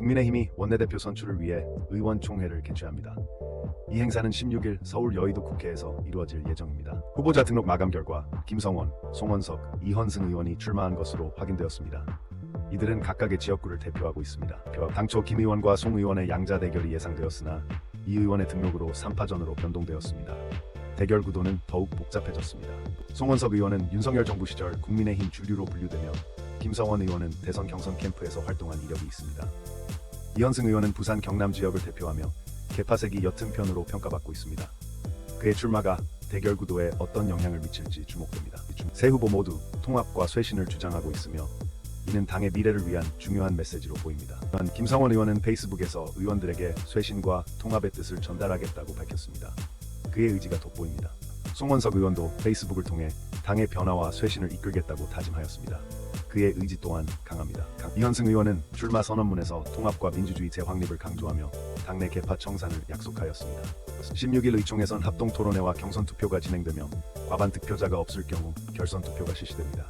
국민의힘이 원내대표 선출을 위해 의원총회를 개최합니다. 이 행사는 16일 서울 여의도 국회에서 이루어질 예정입니다. 후보자 등록 마감 결과 김성원, 송원석, 이헌승 의원이 출마한 것으로 확인되었습니다. 이들은 각각의 지역구를 대표하고 있습니다. 당초 김 의원과 송 의원의 양자 대결이 예상되었으나 이 의원의 등록으로 3파전으로 변동되었습니다. 대결 구도는 더욱 복잡해졌습니다. 송원석 의원은 윤석열 정부 시절 국민의힘 주류로 분류되며 김성원 의원은 대선 경선 캠프에서 활동한 이력이 있습니다. 이현승 의원은 부산 경남 지역을 대표하며 개파색이 옅은 편으로 평가받고 있습니다. 그의 출마가 대결 구도에 어떤 영향을 미칠지 주목됩니다. 세 후보 모두 통합과 쇄신을 주장하고 있으며 이는 당의 미래를 위한 중요한 메시지로 보입니다. 김성원 의원은 페이스북에서 의원들에게 쇄신과 통합의 뜻을 전달하겠다고 밝혔습니다. 그의 의지가 돋보입니다. 송원석 의원도 페이스북을 통해 당의 변화와 쇄신을 이끌겠다고 다짐하였습니다. 그의 의지 또한 강합니다. 이현승 의원은 출마 선언문에서 통합과 민주주의 재확립을 강조하며 당내 개파 청산을 약속하였습니다. 16일 의총에선 합동 토론회와 경선 투표가 진행되며 과반 득표자가 없을 경우 결선 투표가 실시됩니다.